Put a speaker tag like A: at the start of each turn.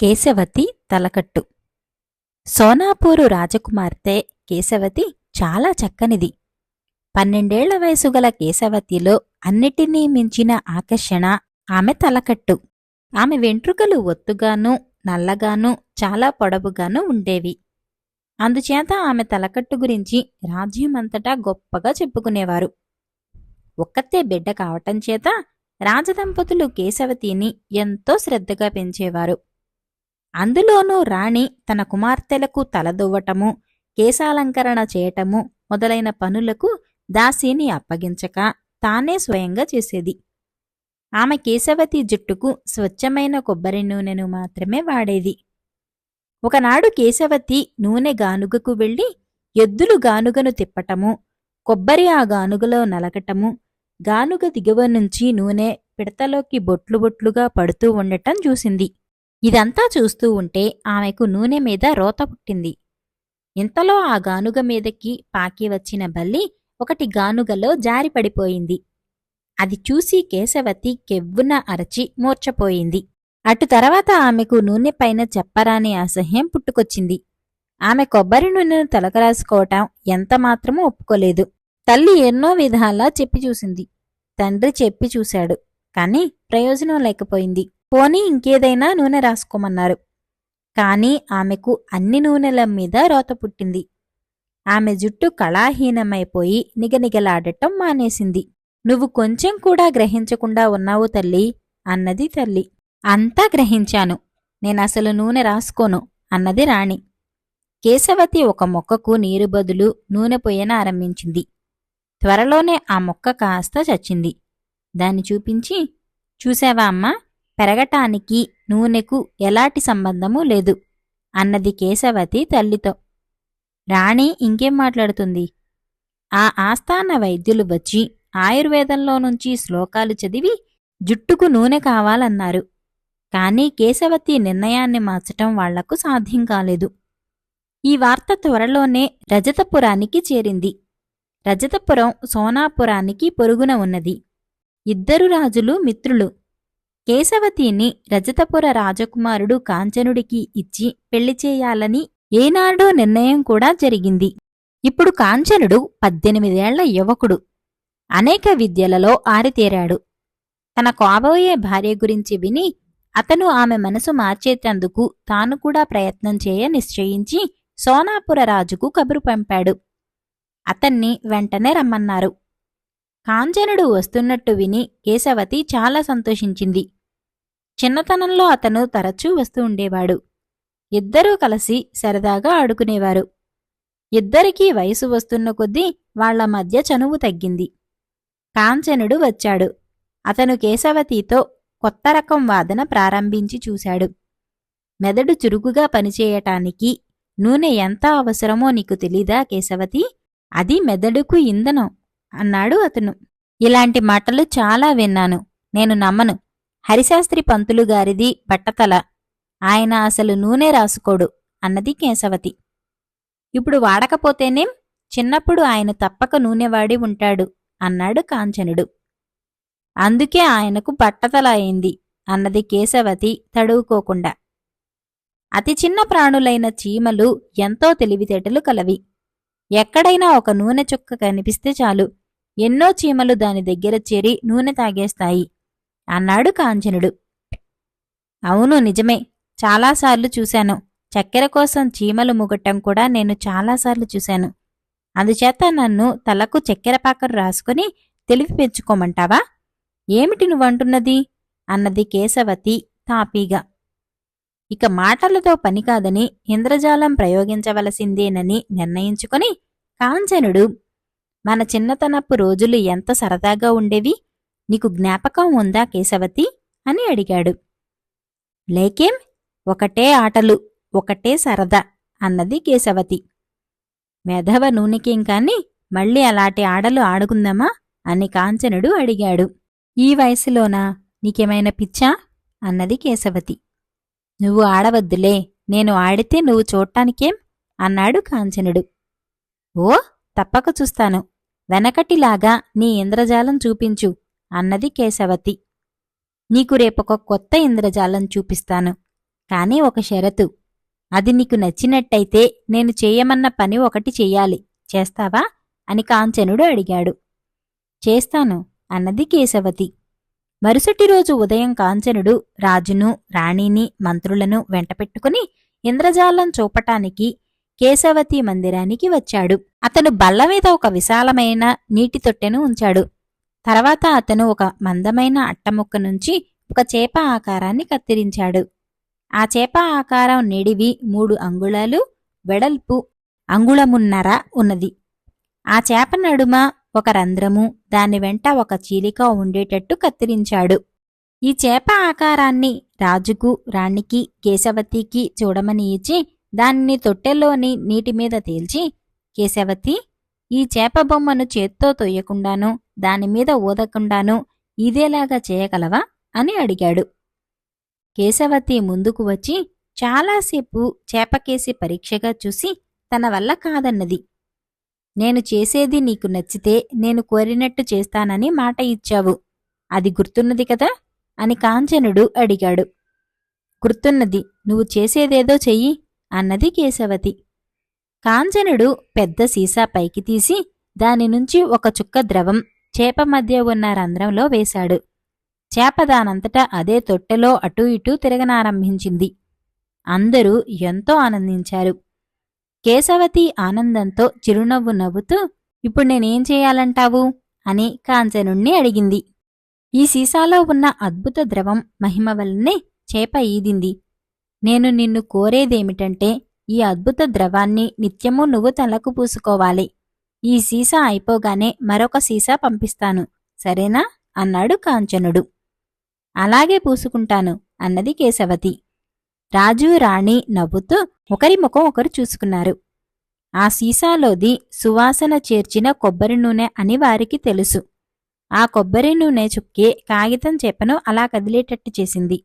A: కేశవతి తలకట్టు. సోనాపూరు రాజకుమార్తె కేశవతి చాలా చక్కనిది. పన్నెండేళ్ళ వయసు గల కేశవతిలో అన్నిటినీ మించిన ఆకర్షణ ఆమె తలకట్టు. ఆమె వెంట్రుకలు ఒత్తుగానూ నల్లగానూ చాలా పొడవుగానూ ఉండేవి. అందుచేత ఆమె తలకట్టు గురించి రాజ్యమంతటా గొప్పగా చెప్పుకునేవారు. ఒక్కతే బిడ్డ కావటం చేత రాజదంపతులు కేశవతిని ఎంతో శ్రద్ధగా పెంచేవారు. అందులోనూ రాణి తన కుమార్తెలకు తలదువ్వటము కేశాలంకరణ చేయటము మొదలైన పనులకు దాసిని అప్పగించక తానే స్వయంగా చేసేది. ఆమె కేశవతి జుట్టుకు స్వచ్ఛమైన కొబ్బరి నూనెను మాత్రమే వాడేది. ఒకనాడు కేశవతి నూనె గానుగకు వెళ్ళి ఎద్దులు గానుగను తిప్పటము కొబ్బరి ఆ గానుగలో నలగటము గానుగ దిగువ నుంచి నూనె పిడతలోకి బొట్లు బొట్లుగా పడుతూ ఉండటం చూసింది. ఇదంతా చూస్తూ ఉంటే ఆమెకు నూనె మీద రోత పుట్టింది. ఇంతలో ఆ గానుగ మీదకి పాకి వచ్చిన బల్లి ఒకటి గానుగలో జారిపడిపోయింది. అది చూసి కేశవతి కెవ్వున అరచి మూర్చపోయింది అటు తర్వాత ఆమెకు నూనె పైన చెప్పరాని అసహ్యం పుట్టుకొచ్చింది. ఆమె కొబ్బరి నూనెను తలకరాసుకోవటం ఎంతమాత్రమూ ఒప్పుకోలేదు. తల్లి ఎన్నో విధాలా చెప్పి చూసింది. తండ్రి చెప్పి చూశాడు. కానీ ప్రయోజనం లేకపోయింది. పోనీ ఇంకేదైనా నూనె రాసుకోమన్నారు. కానీ ఆమెకు అన్ని నూనెల మీద రోత పుట్టింది. ఆమె జుట్టు కళాహీనమైపోయి నిగనిగలాడటం మానేసింది. నువ్వు కొంచెం కూడా గ్రహించకుండా ఉన్నావు తల్లి అన్నది తల్లి. అంతా గ్రహించాను. నేనసలు నూనె రాసుకోను అన్నది రాణి. కేశవతి ఒక మొక్కకు నీరు బదులు నూనె పొయ్యన ఆరంభించింది. త్వరలోనే ఆ మొక్క కాస్త చచ్చింది. దాన్ని చూపించి చూశావా అమ్మా? పెరగటానికి నూనెకు ఎలాంటి సంబంధము లేదు అన్నది కేశవతి తల్లితో. రాణి ఇంకేం మాట్లాడుతుంది? ఆ ఆస్థాన వైద్యులు వచ్చి ఆయుర్వేదంలో నుంచి శ్లోకాలు చదివి జుట్టుకు నూనె కావాలన్నారు. కానీ కేశవతి నిర్ణయాన్ని మార్చటం వాళ్ళకు సాధ్యం కాలేదు. ఈ వార్త త్వరలోనే రజతపురానికి చేరింది. రజతపురం సోనాపురానికి పొరుగున ఉన్నది. ఇద్దరు రాజులు మిత్రులు. కేశవతిని రజతపుర రాజకుమారుడు కాంచనుడికి ఇచ్చి పెళ్ళి చేయాలని ఏనాడో నిర్ణయం కూడా జరిగింది. ఇప్పుడు కాంచనుడు పద్దెనిమిదేళ్ళ యువకుడు. అనేక విద్యలలో ఆరితేరాడు. తన కాబోయే భార్య గురించి విని అతను ఆమె మనసు మార్చేటందుకు తాను కూడా ప్రయత్నం చేయ నిశ్చయించి సోనాపుర రాజుకు కబురు పంపాడు. అతన్ని వెంటనే రమ్మన్నారు. కాంచనుడు వస్తున్నట్టు విని కేశవతి చాలా సంతోషించింది. చిన్నతనంలో అతను తరచూ వస్తూ ఉండేవాడు. ఇద్దరూ కలిసి సరదాగా ఆడుకునేవారు. ఇద్దరికీ వయసు వస్తున్న కొద్దీ వాళ్ళ మధ్య చనువు తగ్గింది. కాంచనుడు వచ్చాడు. అతను కేశవతితో కొత్త రకం వాదన ప్రారంభించి చూశాడు. మెదడు చురుకుగా పనిచేయటానికి నూనె ఎంత అవసరమో నీకు తెలీదా కేశవతి? అది మెదడుకు ఇంధనం అన్నాడు అతను. ఇలాంటి మాటలు చాలా విన్నాను. నేను నమ్మను. హరిశాస్త్రి పంతులు గారిది బట్టతల ఆయన అసలు నూనె రాసుకోడు అన్నది కేశవతి. ఇప్పుడు వాడకపోతేనేం చిన్నప్పుడు ఆయన తప్పక నూనె వాడి ఉంటాడు అన్నాడు కాంచనుడు. అందుకే ఆయనకు బట్టతల అయింది అన్నది కేశవతి తడువుకోకుండా. అతి చిన్న ప్రాణులైన చీమలు ఎంతో తెలివితేటలు కలవి. ఎక్కడైనా ఒక నూనె చుక్క కనిపిస్తే చాలు. ఎన్నో చీమలు దాని దగ్గర చేరి నూనె తాగేస్తాయి. అన్నాడు కాంచనుడు అవును నిజమే. చాలాసార్లు చూశాను. చక్కెర కోసం చీమలు ముగటం కూడా నేను చాలాసార్లు చూశాను. అందుచేత నన్ను తలకు చక్కెర పాకరు రాసుకుని తెలివి పెంచుకోమంటావా? ఏమిటి నువ్వంటున్నది? అన్నది కేశవతి తాపీగా. ఇక మాటలతో పని కాదని ఇంద్రజాలం ప్రయోగించవలసిందేనని నిర్ణయించుకొని కాంచనుడు మన చిన్నతనపు రోజులు ఎంత సరదాగా ఉండేవి? నీకు జ్ఞాపకం ఉందా కేశవతి? అని అడిగాడు. లేకేం? ఒకటే ఆటలు ఒకటే సరదా అన్నది కేశవతి. మెధవ నూనెకేం కాని మళ్ళీ అలాంటి ఆటలు ఆడుకుందామా? అని కాంచనుడు అడిగాడు. ఈ వయసులోనా? నీకేమైనా పిచ్చా? అన్నది కేశవతి. నువ్వు ఆడవద్దులే నేను ఆడితే నువ్వు చూడటానికేం అన్నాడు కాంచనుడు. ఓ తప్పక చూస్తాను. వెనకటిలాగా నీ ఇంద్రజాలం చూపించు. అన్నది కేశవతి. నీకు రేపొక కొత్త ఇంద్రజాలం చూపిస్తాను. కానీ ఒక షరతు. అది నీకు నచ్చినట్టయితే నేను చేయమన్న పని ఒకటి చెయ్యాలి. చేస్తావా? అని కాంచనుడు అడిగాడు. చేస్తాను అన్నది కేశవతి. మరుసటి రోజు ఉదయం కాంచనుడు రాజును రాణిని మంత్రులను వెంటపెట్టుకుని ఇంద్రజాలం చూపటానికి కేశవతి మందిరానికి వచ్చాడు. అతను బల్ల మీద ఒక విశాలమైన నీటి తొట్టెను ఉంచాడు. తర్వాత అతను ఒక మందమైన అట్టముక్క నుంచి ఒక చేప ఆకారాన్ని కత్తిరించాడు. ఆ చేప ఆకారం నిడివి మూడు అంగుళాలు వెడల్పు అంగుళమున్నర ఉన్నది. ఆ చేప నడుమ ఒక రంధ్రము దాని వెంట ఒక చీలిక ఉండేటట్టు కత్తిరించాడు. ఈ చేప ఆకారాన్ని రాజుకు రాణికి కేశవతికి చూడమని ఇచ్చి దానిని తొట్టెలోని నీటిమీద తేల్చి కేశవతి ఈ చేప బొమ్మను చేత్తో తొయ్యకుండాను దానిమీద ఊదకుండాను ఇదేలాగా చేయగలవా? అని అడిగాడు. కేశవతి ముందుకు వచ్చి చాలాసేపు చేపకేసి పరీక్షగా చూసి తన వల్ల కాదన్నది. నేను చేసేది నీకు నచ్చితే నేను కోరినట్టు చేస్తానని మాట ఇచ్చావు. అది గుర్తున్నది కదా? అని కాంచనుడు అడిగాడు. గుర్తున్నది. నువ్వు చేసేదేదో చెయ్యి అన్నది కేశవతి. కాంచనుడు పెద్ద సీసా పైకి తీసి దాని నుంచి ఒక చుక్క ద్రవం చేప మధ్య ఉన్న రంధ్రంలో వేశాడు. చేప దానంతటా అదే తొట్టెలో అటూ ఇటూ తిరగనారంభించింది. అందరూ ఎంతో ఆనందించారు. కేశవతి ఆనందంతో చిరునవ్వు నవ్వుతూ ఇప్పుడు నేనేం చేయాలంటావు? అని కాంచనుణ్ణి అడిగింది. ఈ సీసాలో ఉన్న అద్భుత ద్రవం మహిమ వల్లనే చేప ఈదింది. నేను నిన్ను కోరేదేమిటంటే ఈ అద్భుత ద్రవాన్ని నిత్యము నువ్వు తలకు పూసుకోవాలి. ఈ సీసా అయిపోగానే మరొక సీసా పంపిస్తాను. సరేనా? అన్నాడు కాంచనుడు. అలాగే పూసుకుంటాను అన్నది కేశవతి. రాజు రాణి నవ్వుతూ ఒకరి ముఖం ఒకరు చూసుకున్నారు. ఆ సీసాలోది సువాసన చేర్చిన కొబ్బరి నూనె అని వారికి తెలుసు. ఆ కొబ్బరి నూనె చుక్కే కాగితం చేపను అలా కదిలేటట్టు చేసింది.